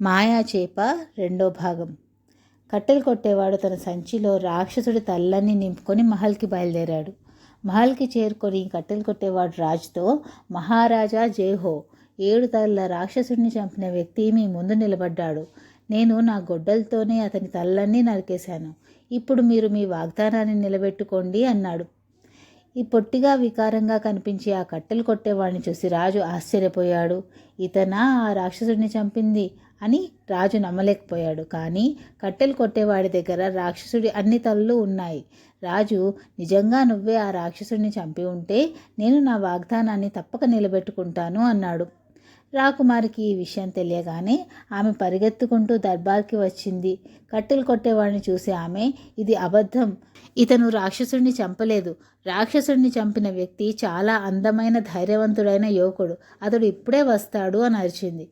మాయా చేప రెండో భాగం. కట్టెలు కొట్టేవాడు తన సంచిలో రాక్షసుడి తల్లన్నీ నింపుకొని మహల్కి బయలుదేరాడు. మహల్కి చేరుకొని కట్టెలు కొట్టేవాడు రాజుతో మహారాజా జేహో ఏడు తల్ల రాక్షసుడిని చంపిన వ్యక్తి మీ ముందు నిలబడ్డాడు. నేను నా గొడ్డలతోనే అతని తల్లన్నీ నరికేశాను. ఇప్పుడు మీరు మీ వాగ్దానాన్ని నిలబెట్టుకోండి అన్నాడు. ఈ పొట్టిగా వికారంగా కనిపించి ఆ కట్టెలు కొట్టేవాడిని చూసి రాజు ఆశ్చర్యపోయాడు. ఇతనా ఆ రాక్షసుడిని చంపింది అని రాజు నమ్మలేకపోయాడు. కానీ కట్టెలు కొట్టేవాడి దగ్గర రాక్షసుడి అన్ని తలలు ఉన్నాయి. రాజు నిజంగా నువ్వే ఆ రాక్షసుడిని చంపి ఉంటే నేను నా వాగ్దానాన్ని తప్పక నిలబెట్టుకుంటాను అన్నాడు. రాకుమారికి ఈ విషయం తెలియగానే ఆమె పరిగెత్తుకుంటూ దర్బార్కి వచ్చింది. కట్టెలు కొట్టేవాడిని చూసి ఆమె ఇది అబద్ధం. ఇతను రాక్షసుడిని చంపలేదు. రాక్షసుడిని చంపిన వ్యక్తి చాలా అందమైన ధైర్యవంతుడైన యువకుడు. అతడు ఇప్పుడే వస్తాడు అని అరిచింది.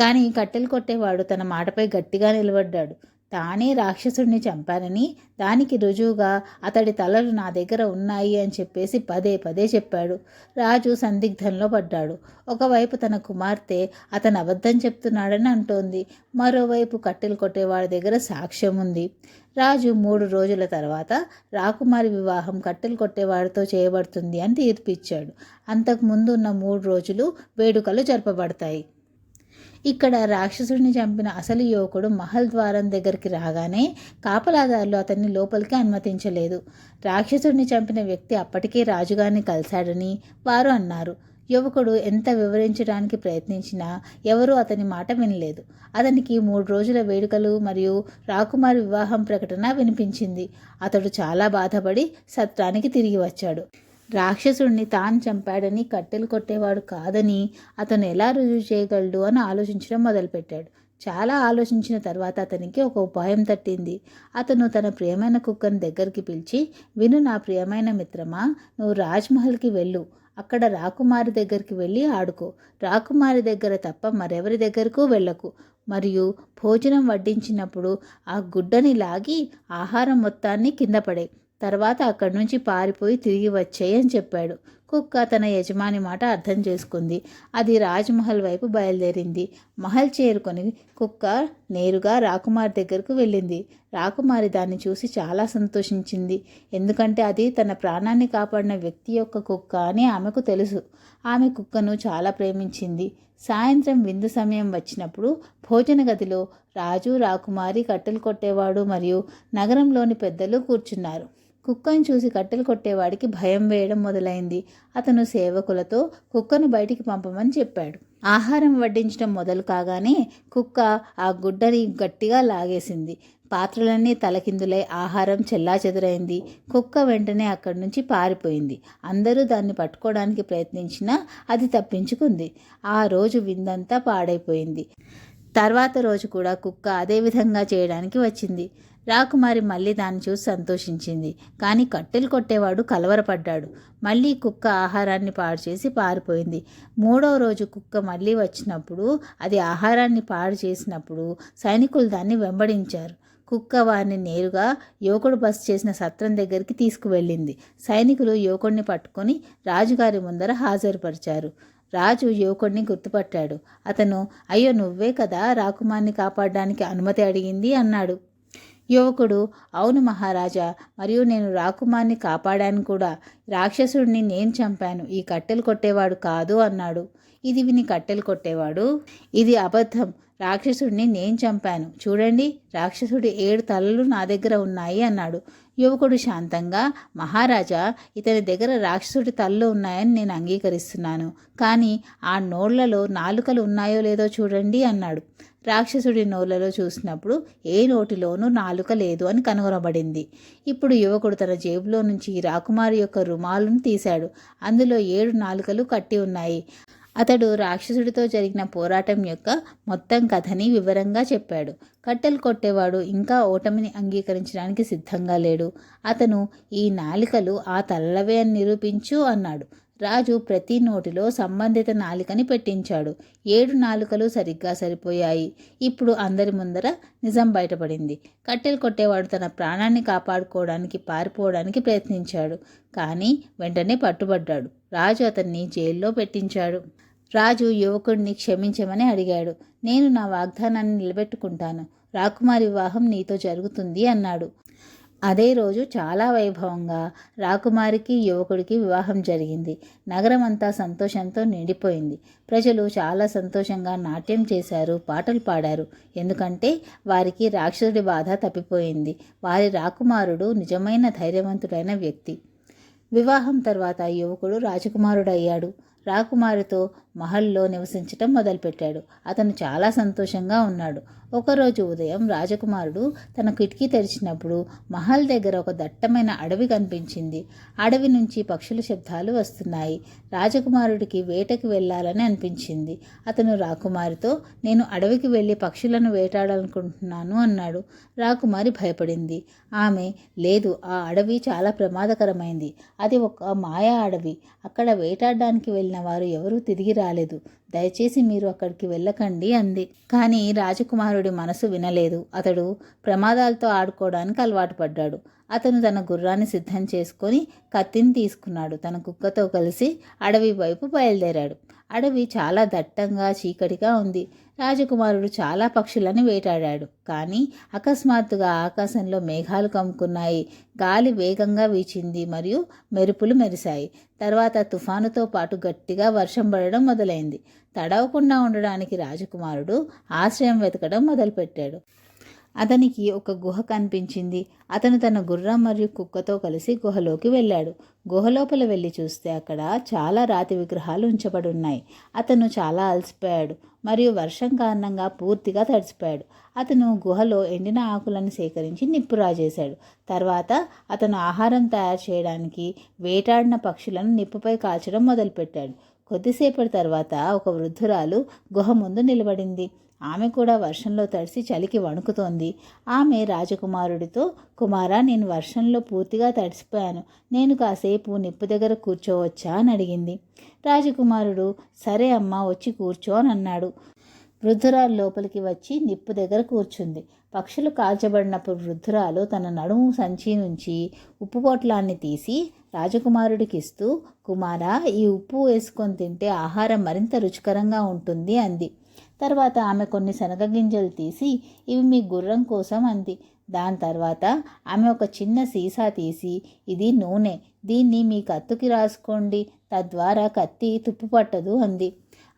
కానీ కట్టెలు కొట్టేవాడు తన మాటపై గట్టిగా నిలబడ్డాడు. తానే రాక్షసుడిని చంపానని దానికి రుజువుగా అతడి తలలు నా దగ్గర ఉన్నాయి అని చెప్పేసి పదే పదే చెప్పాడు. రాజు సందిగ్ధంలో పడ్డాడు. ఒకవైపు తన కుమార్తె అతను అబద్ధం చెప్తున్నాడని అంటోంది. మరోవైపు కట్టెలు కొట్టేవాడి దగ్గర సాక్ష్యం ఉంది. రాజు మూడు రోజుల తర్వాత రాకుమారి వివాహం కట్టెలు కొట్టేవాడితో చేయబడుతుంది అని తీర్పిచ్చాడు. అంతకుముందు ఉన్న మూడు రోజులు వేడుకలు జరపబడతాయి. ఇక్కడ రాక్షసుడిని చంపిన అసలు యువకుడు మహల్ ద్వారం దగ్గరికి రాగానే కాపలాదారులు అతన్ని లోపలికి అనుమతించలేదు. రాక్షసుడిని చంపిన వ్యక్తి అప్పటికే రాజుగారిని కలిశాడని వారు అన్నారు. యువకుడు ఎంత వివరించడానికి ప్రయత్నించినా ఎవరూ అతని మాట వినలేదు. అతనికి మూడు రోజుల వేడుకలు మరియు రాకుమారి వివాహం ప్రకటన వినిపించింది. అతడు చాలా బాధపడి సత్రానికి తిరిగి వచ్చాడు. రాక్షసుడిని తాను చంపాడని కట్టెలు కొట్టేవాడు కాదని అతను ఎలా రుజువు చేయగలడు అని ఆలోచించడం మొదలుపెట్టాడు. చాలా ఆలోచించిన తర్వాత అతనికి ఒక ఉపాయం తట్టింది. అతను తన ప్రియమైన కుక్కను దగ్గరికి పిలిచి విను నా ప్రియమైన మిత్రమా నువ్వు రాజ్మహల్కి వెళ్ళు. అక్కడ రాకుమారి దగ్గరికి వెళ్ళి ఆడుకో. రాకుమారి దగ్గర తప్ప మరెవరి దగ్గరకు వెళ్ళకు. మరియు భోజనం వడ్డించినప్పుడు ఆ గుడ్డని లాగి ఆహారం మొత్తాన్ని కింద పడే తర్వాత అక్కడి నుంచి పారిపోయి తిరిగి వచ్చేయి అని చెప్పాడు. కుక్క తన యజమాని మాట అర్థం చేసుకుంది. అది రాజ్మహల్ వైపు బయలుదేరింది. మహల్ చేరుకొని కుక్క నేరుగా రాకుమారి దగ్గరకు వెళ్ళింది. రాకుమారి దాన్ని చూసి చాలా సంతోషించింది. ఎందుకంటే అది తన ప్రాణాన్ని కాపాడిన వ్యక్తి యొక్క కుక్క అని ఆమెకు తెలుసు. ఆమె కుక్కను చాలా ప్రేమించింది. సాయంత్రం విందు సమయం వచ్చినప్పుడు భోజన గదిలో రాజు రాకుమారి కట్టెలు కొట్టేవాడు మరియు నగరంలోని పెద్దలు కూర్చున్నారు. కుక్కను చూసి కట్టెలు కొట్టేవాడికి భయం వేయడం మొదలైంది. అతను సేవకులతో కుక్కను బయటికి పంపమని చెప్పాడు. ఆహారం వడ్డించడం మొదలు కాగానే కుక్క ఆ గుడ్డని గట్టిగా లాగేసింది. పాత్రలన్నీ తలకిందులై ఆహారం చెల్లాచెదురైంది. కుక్క వెంటనే అక్కడి నుంచి పారిపోయింది. అందరూ దాన్ని పట్టుకోవడానికి ప్రయత్నించినా అది తప్పించుకుంది. ఆ రోజు విందంతా పాడైపోయింది. తర్వాత రోజు కూడా కుక్క అదే విధంగా చేయడానికి వచ్చింది. రాకుమారి మళ్ళీ దాన్ని చూసి సంతోషించింది. కానీ కట్టెలు కొట్టేవాడు కలవరపడ్డాడు. మళ్ళీ కుక్క ఆహారాన్ని పాడు చేసి పారిపోయింది. మూడో రోజు కుక్క మళ్ళీ వచ్చినప్పుడు అది ఆహారాన్ని పాడు చేసినప్పుడు సైనికులు దాన్ని వెంబడించారు. కుక్క వారిని నేరుగా యువకుడు బస్ చేసిన సత్రం దగ్గరికి తీసుకువెళ్ళింది. సైనికులు యువకుడిని పట్టుకొని రాజుగారి ముందర హాజరుపరిచారు. రాజు యువకుడిని గుర్తుపట్టాడు. అతను అయ్యో నువ్వే కదా రాకుమార్ని కాపాడడానికి అనుమతి అడిగింది అన్నాడు. యువకుడు అవును మహారాజా మరియు నేను రాకుమార్ని కాపాడాను కూడా. రాక్షసుడిని నేను చంపాను. ఈ కట్టెలు కొట్టేవాడు కాదు అన్నాడు. ఇది విని కట్టెలు కొట్టేవాడు. ఇది అబద్ధం. రాక్షసుడిని నేను చంపాను. చూడండి రాక్షసుడి ఏడు తలలు నా దగ్గర ఉన్నాయి అన్నాడు. యువకుడు శాంతంగా మహారాజా ఇతని దగ్గర రాక్షసుడి తలలు ఉన్నాయని నేను అంగీకరిస్తున్నాను. కానీ ఆ నోళ్ళలో నాలుకలు ఉన్నాయో లేదో చూడండి అన్నాడు. రాక్షసుడి నోళ్ళలో చూసినప్పుడు ఏ నోటిలోనూ నాలుక లేదు అని కనుగొనబడింది. ఇప్పుడు యువకుడు తన జేబులో నుంచి రాకుమారి యొక్క రుమాలును తీశాడు. అందులో ఏడు నాలుకలు కట్టి ఉన్నాయి. అతడు రాక్షసుడితో జరిగిన పోరాటం యొక్క మొత్తం కథని వివరంగా చెప్పాడు. కట్టెలు కొట్టేవాడు ఇంకా ఓటమిని అంగీకరించడానికి సిద్ధంగా లేడు. అతను ఈ నాలికలు ఆ తల్లవే అని నిరూపించు అన్నాడు. రాజు ప్రతి నోటిలో సంబంధిత నాలికని పెట్టించాడు. ఏడు నాలుకలు సరిగ్గా సరిపోయాయి. ఇప్పుడు అందరి ముందర నిజం బయటపడింది. కట్టెలు కొట్టేవాడు తన ప్రాణాన్ని కాపాడుకోవడానికి పారిపోవడానికి ప్రయత్నించాడు. కానీ వెంటనే పట్టుబడ్డాడు. రాజు అతన్ని జైల్లో పెట్టించాడు. రాజు యువకుడిని క్షమించమని అడిగాడు. నేను నా వాగ్దానాన్ని నిలబెట్టుకుంటాను. రాకుమారి వివాహం నీతో జరుగుతుంది అన్నాడు. అదే రోజు చాలా వైభవంగా రాకుమారికి యువకుడికి వివాహం జరిగింది. నగరం అంతా సంతోషంతో నిండిపోయింది. ప్రజలు చాలా సంతోషంగా నాట్యం చేశారు పాటలు పాడారు. ఎందుకంటే వారికి రాక్షసుడి బాధ తప్పిపోయింది. వారి రాకుమారుడు నిజమైన ధైర్యవంతుడైన వ్యక్తి. వివాహం తర్వాత యువకుడు రాజకుమారుడయ్యాడు. రాకుమారితో మహల్లో నివసించటం మొదలుపెట్టాడు. అతను చాలా సంతోషంగా ఉన్నాడు. ఒకరోజు ఉదయం రాజకుమారుడు తన కిటికీ తెరిచినప్పుడు మహల్ దగ్గర ఒక దట్టమైన అడవి కనిపించింది. అడవి నుంచి పక్షుల శబ్దాలు వస్తున్నాయి. రాజకుమారుడికి వేటకి వెళ్ళాలని అనిపించింది. అతను రాకుమారితో నేను అడవికి వెళ్ళి పక్షులను వేటాడాలనుకుంటున్నాను అన్నాడు. రాకుమారి భయపడింది. ఆమె లేదు ఆ అడవి చాలా ప్రమాదకరమైంది. అది ఒక మాయా అడవి. అక్కడ వేటాడడానికి వెళ్ళి వెళ్ళిన వారు ఎవరూ తిరిగి రాలేదు. దయచేసి మీరు అక్కడికి వెళ్ళకండి అంది. కానీ రాజకుమారుడి మనసు వినలేదు. అతడు ప్రమాదాలతో ఆడుకోవడానికి అలవాటు పడ్డాడు. అతను తన గుర్రాన్ని సిద్ధం చేసుకొని కత్తిని తీసుకున్నాడు. తన కుక్కతో కలిసి అడవి వైపు బయలుదేరాడు. అడవి చాలా దట్టంగా చీకటిగా ఉంది. రాజకుమారుడు చాలా పక్షులను వేటాడాడు. కానీ అకస్మాత్తుగా ఆకాశంలో మేఘాలు కమ్ముకున్నాయి. గాలి వేగంగా వీచింది మరియు మెరుపులు మెరిశాయి. తర్వాత తుఫానుతో పాటు గట్టిగా వర్షం పడడం మొదలైంది. తడవకుండా ఉండడానికి రాజకుమారుడు ఆశ్రయం వెతకడం మొదలుపెట్టాడు. అతనికి ఒక గుహ కనిపించింది. అతను తన గుర్రం మరియు కుక్కతో కలిసి గుహలోకి వెళ్ళాడు. గుహలోపల వెళ్ళి చూస్తే అక్కడ చాలా రాతి విగ్రహాలు ఉంచబడి ఉన్నాయి అతను చాలా అలసిపోయాడు మరియు వర్షం కారణంగా పూర్తిగా తడిసిపోయాడు. అతను గుహలో ఎండిన ఆకులను సేకరించి నిప్పు రాజేశాడు. తర్వాత అతను ఆహారం తయారు చేయడానికి వేటాడిన పక్షులను నిప్పుపై కాల్చడం మొదలుపెట్టాడు. కొద్దిసేపటి తర్వాత ఒక వృద్ధురాలు గుహ ముందు నిలబడింది. ఆమె కూడా వర్షంలో తడిసి చలికి వణుకుతోంది. ఆమె రాజకుమారుడితో కుమారా నేను వర్షంలో పూర్తిగా తడిసిపోయాను. నేను కాసేపు నిప్పు దగ్గర కూర్చోవచ్చా? అని అడిగింది. రాజకుమారుడు సరే అమ్మా వచ్చి కూర్చో అని అన్నాడు. వృద్ధురాలు లోపలికి వచ్చి నిప్పు దగ్గర కూర్చుంది. పక్షులు కాల్చబడినప్పుడు వృద్ధురాలు తన నడుము సంచి నుంచి ఉప్పు పొట్లాన్ని తీసి రాజకుమారుడికి ఇస్తూ కుమారా ఈ ఉప్పు వేసుకొని తింటే ఆహారం మరింత రుచికరంగా ఉంటుంది అంది. తర్వాత ఆమె కొన్ని శనగ గింజలు తీసి ఇవి మీ గుర్రం కోసం అంది. దాని తర్వాత ఆమె ఒక చిన్న సీసా తీసి ఇది నూనె దీన్ని మీ కత్తుకి రాసుకోండి తద్వారా కత్తి తుప్పు పట్టదు అంది.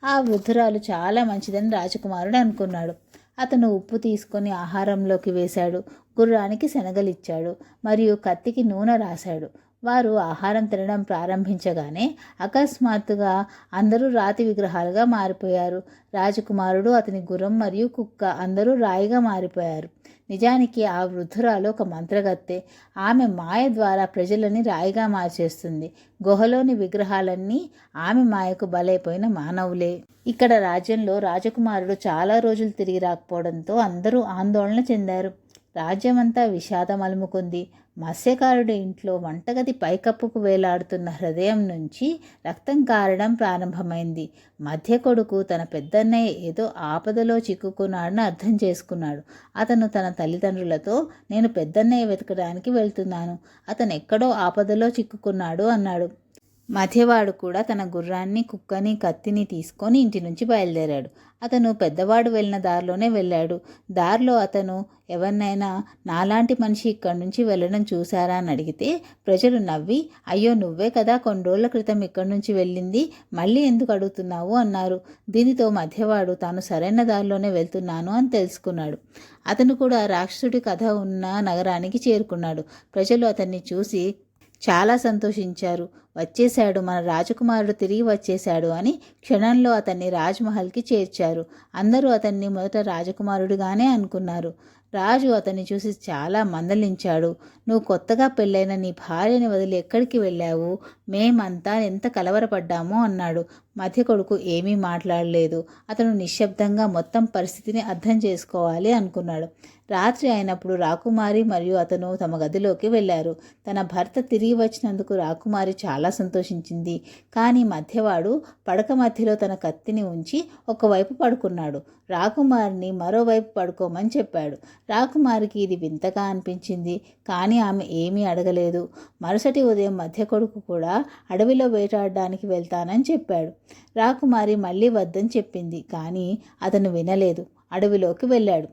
ఆ వృద్ధురాలు చాలా మంచిదని రాజకుమారుడు అనుకున్నాడు. అతను ఉప్పు తీసుకొని ఆహారంలోకి వేశాడు గుర్రానికి శనగలిచ్చాడు మరియు కత్తికి నూనె రాశాడు. వారు ఆహారం తినడం ప్రారంభించగానే అకస్మాత్తుగా అందరూ రాతి విగ్రహాలుగా మారిపోయారు. రాజకుమారుడు అతని గుర్రం మరియు కుక్క అందరూ రాయిగా మారిపోయారు. నిజానికి ఆ వృద్ధురాలు ఒక మంత్రగత్తె. ఆమె మాయ ద్వారా ప్రజలని రాయిగా మార్చేస్తుంది. గుహలోని విగ్రహాలన్నీ ఆమె మాయకు బలైపోయిన మానవులే. ఇక్కడ రాజ్యంలో రాజకుమారుడు చాలా రోజులు తిరిగి రాకపోవడంతో అందరూ ఆందోళన చెందారు. రాజ్యమంతా విషాదం అలుముకుంది మత్స్యకారుడి ఇంట్లో వంటగది పైకప్పుకు వేలాడుతున్న హృదయం నుంచి రక్తం కారడం ప్రారంభమైంది. మధ్య కొడుకు తన పెద్దన్నయ్య ఏదో ఆపదలో చిక్కుకున్నాడని అర్థం చేసుకున్నాడు. అతను తన తల్లిదండ్రులతో నేను పెద్దన్నయ్య వెతకడానికి వెళ్తున్నాను. అతను ఎక్కడో ఆపదలో చిక్కుకున్నాడు అన్నాడు. మధ్యవాడు కూడా తన గుర్రాన్ని కుక్కని కత్తిని తీసుకొని ఇంటి నుంచి బయలుదేరాడు. అతను పెద్దవాడు వెళ్ళిన దారిలోనే వెళ్ళాడు. దారిలో అతను ఎవరినైనా నాలాంటి మనిషి ఇక్కడి నుంచి వెళ్ళడం చూశారా? అని అడిగితే ప్రజలు నవ్వి అయ్యో నువ్వే కదా కొన్ని రోజుల క్రితం ఇక్కడి నుంచి వెళ్ళింది మళ్ళీ ఎందుకు అడుగుతున్నావు? అన్నారు. దీనితో మధ్యవాడు తాను సరైన దారిలోనే వెళ్తున్నాను అని తెలుసుకున్నాడు. అతను కూడా రాక్షసుడి కథ ఉన్న నగరానికి చేరుకున్నాడు. ప్రజలు అతన్ని చూసి చాలా సంతోషించారు. వచ్చేశాడు మన రాజకుమారుడు తిరిగి వచ్చేశాడు అని క్షణంలో అతన్ని రాజ్మహల్కి చేర్చారు. అందరూ అతన్ని మొదట రాజకుమారుడుగానే అనుకున్నారు. రాజు అతన్ని చూసి చాలా మందలించాడు. నువ్వు కొత్తగా పెళ్ళైన నీ భార్యని వదిలి ఎక్కడికి వెళ్ళావు? మేమంతా ఎంత కలవరపడ్డామో అన్నాడు. మధ్య కొడుకు ఏమీ మాట్లాడలేదు. అతను నిశ్శబ్దంగా మొత్తం పరిస్థితిని అర్థం చేసుకోవాలి అనుకున్నాడు. రాత్రి అయినప్పుడు రాకుమారి మరియు అతను తమ గదిలోకి వెళ్ళారు. తన భర్త తిరిగి వచ్చినందుకు రాకుమారి చాలా సంతోషించింది. కానీ మధ్యవాడు పడక మధ్యలో తన కత్తిని ఉంచి ఒకవైపు పడుకున్నాడు. రాకుమారిని మరోవైపు పడుకోమని చెప్పాడు. రాకుమారికి ఇది వింతగా అనిపించింది. కానీ ఆమె ఏమీ అడగలేదు. మరుసటి ఉదయం మధ్య కొడుకు కూడా అడవిలో వేటాడడానికి వెళ్తానని చెప్పాడు. రాకుమారి మళ్ళీ వద్దని చెప్పింది కానీ అతను వినలేదు. అడవిలోకి వెళ్ళాడు.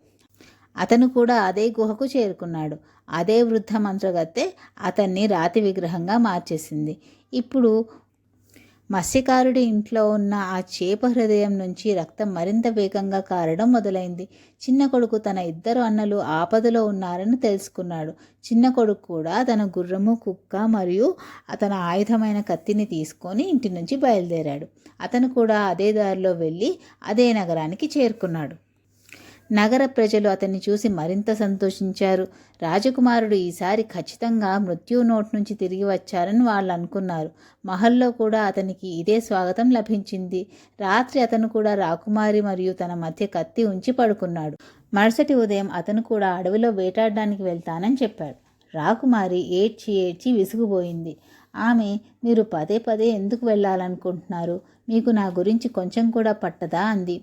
అతను కూడా అదే గుహకు చేరుకున్నాడు. అదే వృద్ధ మంత్రగత్తె అతన్ని రాతి విగ్రహంగా మార్చేసింది. ఇప్పుడు మత్స్యకారుడి ఇంట్లో ఉన్న ఆ చేప హృదయం నుంచి రక్తం మరింత వేగంగా కారడం మొదలైంది. చిన్న కొడుకు తన ఇద్దరు అన్నలు ఆపదలో ఉన్నారని తెలుసుకున్నాడు. చిన్న కొడుకు కూడా తన గుర్రము కుక్క మరియు తన ఆయుధమైన కత్తిని తీసుకొని ఇంటి నుంచి బయలుదేరాడు. అతను కూడా అదే దారిలో వెళ్ళి అదే నగరానికి చేరుకున్నాడు. నగర ప్రజలు అతన్ని చూసి మరింత సంతోషించారు. రాజకుమారుడు ఈసారి ఖచ్చితంగా మృత్యు నోట్ నుంచి తిరిగి వచ్చారని వాళ్ళు అనుకున్నారు. మహల్లో కూడా అతనికి ఇదే స్వాగతం లభించింది. రాత్రి అతను కూడా రాకుమారి మరియు తన మధ్య కత్తి ఉంచి పడుకున్నాడు. మరుసటి ఉదయం అతను కూడా అడవిలో వేటాడడానికి వెళ్తానని చెప్పాడు. రాకుమారి ఏడ్చి ఏడ్చి విసుగుపోయింది ఆమె మీరు పదే పదే ఎందుకు వెళ్ళాలనుకుంటున్నారు? మీకు నా గురించి కొంచెం కూడా పట్టదా? అంది.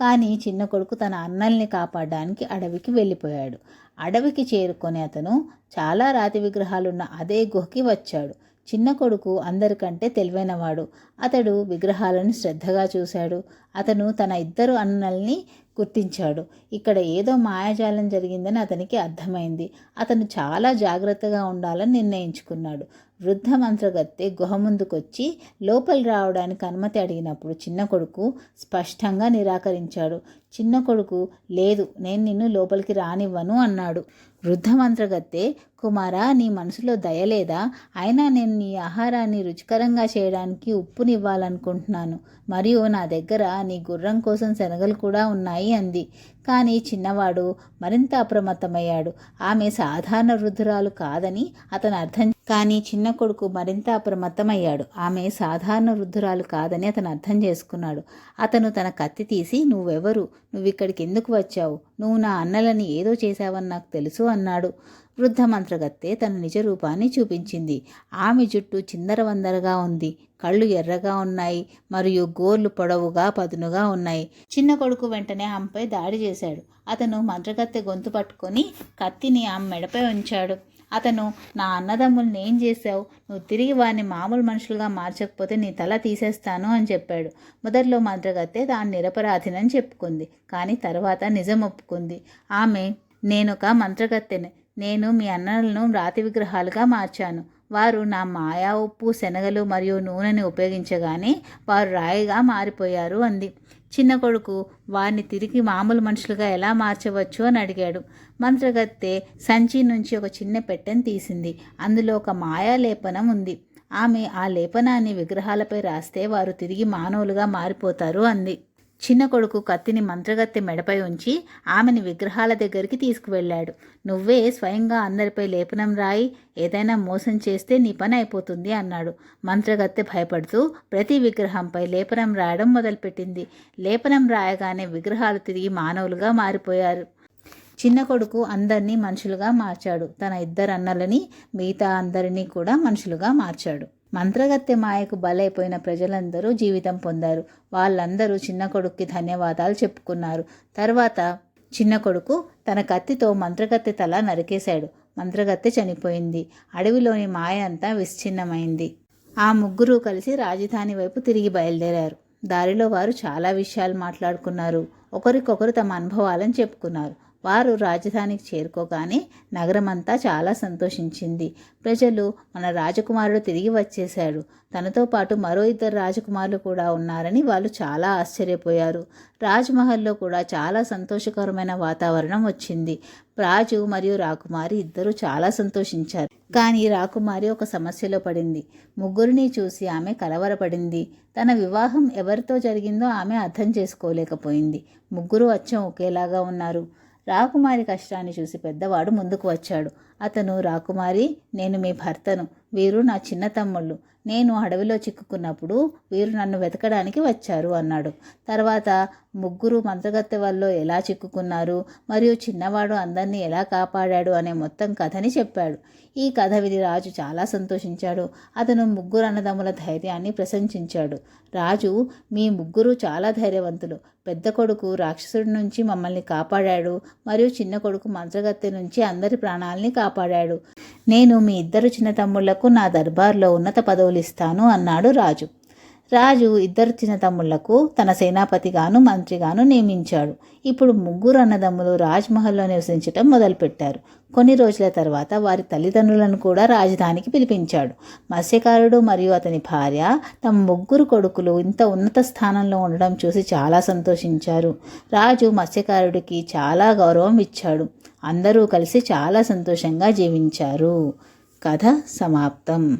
కానీ చిన్న కొడుకు తన అన్నల్ని కాపాడడానికి అడవికి వెళ్ళిపోయాడు. అడవికి చేరుకొని అతను చాలా రాతి విగ్రహాలున్న అదే గుహకి వచ్చాడు. చిన్న కొడుకు అందరికంటే తెలివైనవాడు. అతడు విగ్రహాలను శ్రద్ధగా చూశాడు. అతను తన ఇద్దరు అన్నల్ని గుర్తించాడు. ఇక్కడ ఏదో మాయాజాలం జరిగిందని అతనికి అర్థమైంది. అతను చాలా జాగ్రత్తగా ఉండాలని నిర్ణయించుకున్నాడు. వృద్ధ మంత్రగత్తె గుహ ముందుకొచ్చి లోపలి రావడానికి అనుమతి అడిగినప్పుడు చిన్న కొడుకు స్పష్టంగా నిరాకరించాడు. చిన్న కొడుకు లేదు నేను నిన్ను లోపలికి రానివ్వను అన్నాడు. వృద్ధ మంత్రగత్తె కుమారా నీ మనసులో దయలేదా అయినా నేను నీ ఆహారాన్ని రుచికరంగా చేయడానికి ఉప్పునివ్వాలనుకుంటున్నాను. మరియు నా దగ్గర నీ గుర్రం కోసం శనగలు కూడా ఉన్నాయి అంది. కానీ చిన్నవాడు మరింత అప్రమత్తమయ్యాడు. ఆమె సాధారణ వృద్ధురాలు కాదని అతను అర్థం కానీ చిన్న కొడుకు మరింత అప్రమత్తమయ్యాడు. ఆమె సాధారణ వృద్ధురాలు కాదని అతను అర్థం చేసుకున్నాడు. అతను తన కత్తి తీసి నువ్వెవరు? నువ్వు ఇక్కడికి ఎందుకు వచ్చావు? నువ్వు నా అన్నలని ఏదో చేశావని నాకు తెలుసు అన్నాడు. వృద్ధ మంత్రగత్తె తన నిజ రూపాన్ని చూపించింది. ఆమె జుట్టు చిందరవందరగా ఉంది. కళ్ళు ఎర్రగా ఉన్నాయి. మరియు గోర్లు పొడవుగా పదునుగా ఉన్నాయి. చిన్న కొడుకు వెంటనే ఆమెపై దాడి చేశాడు. అతను మంత్రగత్తె గొంతు పట్టుకొని కత్తిని ఆమె మెడపై ఉంచాడు. అతను నా అన్నదమ్ముల్ని ఏం చేశావు? నువ్వు తిరిగి వారిని మామూలు మనుషులుగా మార్చకపోతే నీ తల తీసేస్తాను అని చెప్పాడు. మొదట్లో మంత్రగత్తె దాన్ని నిరపరాధినని చెప్పుకుంది. కానీ తర్వాత నిజం ఒప్పుకుంది. ఆమె నేనొక మంత్రగత్తెని. నేను మీ అన్నలను రాతి విగ్రహాలుగా మార్చాను. వారు నా మాయా ఉప్పు శనగలు మరియు నూనెని ఉపయోగించగానే వారు రాయిగా మారిపోయారు అంది. చిన్న కొడుకు వారిని తిరిగి మామూలు మనుషులుగా ఎలా మార్చవచ్చు అని అడిగాడు. మంత్రగత్తె సంచి నుంచి ఒక చిన్న పెట్టెను తీసింది. అందులో ఒక మాయా లేపనం ఉంది. ఆమె ఆ లేపనాన్ని విగ్రహాలపై రాస్తే వారు తిరిగి మానవులుగా మారిపోతారు అంది. చిన్న కొడుకు కత్తిని మంత్రగత్తె మెడపై ఉంచి ఆమెని విగ్రహాల దగ్గరికి తీసుకువెళ్ళాడు. నువ్వే స్వయంగా అందరిపై లేపనం రాయి. ఏదైనా మోసం చేస్తే నీ పని అయిపోతుంది అన్నాడు. మంత్రగత్తె భయపడుతూ ప్రతి విగ్రహంపై లేపనం రాయడం మొదలుపెట్టింది. లేపనం రాయగానే విగ్రహాలు తిరిగి మానవులుగా మారిపోయారు. చిన్న కొడుకు అందరినీ మనుషులుగా మార్చాడు. తన ఇద్దరు అన్నలని మిగతా అందరినీ కూడా మనుషులుగా మార్చాడు. మంత్రగత్తె మాయకు బలైపోయిన ప్రజలందరూ జీవితం పొందారు. వాళ్ళందరూ చిన్న కొడుక్కి ధన్యవాదాలు చెప్పుకున్నారు. తర్వాత చిన్న కొడుకు తన కత్తితో మంత్రగత్తె తల నరికేశాడు. మంత్రగత్తె చనిపోయింది. అడవిలోని మాయ అంతా విచ్ఛిన్నమైంది. ఆ ముగ్గురు కలిసి రాజధాని వైపు తిరిగి బయలుదేరారు. దారిలో వారు చాలా విషయాలు మాట్లాడుకున్నారు. ఒకరికొకరు తమ అనుభవాలను చెప్పుకున్నారు. వారు రాజధానికి చేరుకోగానే నగరమంతా చాలా సంతోషించింది. ప్రజలు మన రాజకుమారుడు తిరిగి వచ్చేశాడు. తనతో పాటు మరో ఇద్దరు రాజకుమారులు కూడా ఉన్నారని వాళ్ళు చాలా ఆశ్చర్యపోయారు. రాజ్మహల్లో కూడా చాలా సంతోషకరమైన వాతావరణం వచ్చింది. రాజు మరియు రాకుమారి ఇద్దరు చాలా సంతోషించారు. కానీ రాకుమారి ఒక సమస్యలో పడింది. ముగ్గురిని చూసి ఆమె కలవరపడింది. తన వివాహం ఎవరితో జరిగిందో ఆమె అర్థం చేసుకోలేకపోయింది. ముగ్గురు అచ్చం ఒకేలాగా ఉన్నారు. రాకుమారి కష్టాన్ని చూసి పెద్దవాడు ముందుకు వచ్చాడు. అతను రాకుమారి నేను మీ భర్తను. వీరు నా చిన్న తమ్ముళ్ళు. నేను అడవిలో చిక్కుకున్నప్పుడు వీరు నన్ను వెతకడానికి వచ్చారు అన్నాడు. తర్వాత ముగ్గురు మంత్రగత్తె వల్ల ఎలా చిక్కుకున్నారు? మరియు చిన్నవాడు అందరినీ ఎలా కాపాడాడు? అనే మొత్తం కథని చెప్పాడు. ఈ కథ విని రాజు చాలా సంతోషించాడు. అతను ముగ్గురు అన్నదమ్ముల ధైర్యాన్ని ప్రశంసించాడు. రాజు మీ ముగ్గురు చాలా ధైర్యవంతులు. పెద్ద కొడుకు రాక్షసుడి నుంచి మమ్మల్ని కాపాడాడు. మరియు చిన్న కొడుకు మంత్రగత్తె నుంచి అందరి ప్రాణాలని కాపాడాడు కాపాడాడు. నేను మీ ఇద్దరు చిన్న తమ్ముళ్ళకు నా దర్బార్లో ఉన్నత పదవులు ఇస్తాను అన్నాడు రాజు. రాజు ఇద్దరు చిన్నతమ్ముళ్ళకు తన సేనాపతిగాను మంత్రిగాను నియమించాడు. ఇప్పుడు ముగ్గురు అన్నదమ్ములు రాజ్మహల్లో నివసించటం మొదలుపెట్టారు. కొన్ని రోజుల తర్వాత వారి తల్లిదండ్రులను కూడా రాజధానికి పిలిపించాడు. మత్స్యకారుడు మరియు అతని భార్య తమ ముగ్గురు కొడుకులు ఇంత ఉన్నత స్థానంలో ఉండడం చూసి చాలా సంతోషించారు. రాజు మత్స్యకారుడికి చాలా గౌరవం ఇచ్చాడు. అందరూ కలిసి చాలా సంతోషంగా జీవించారు. కథ సమాప్తం.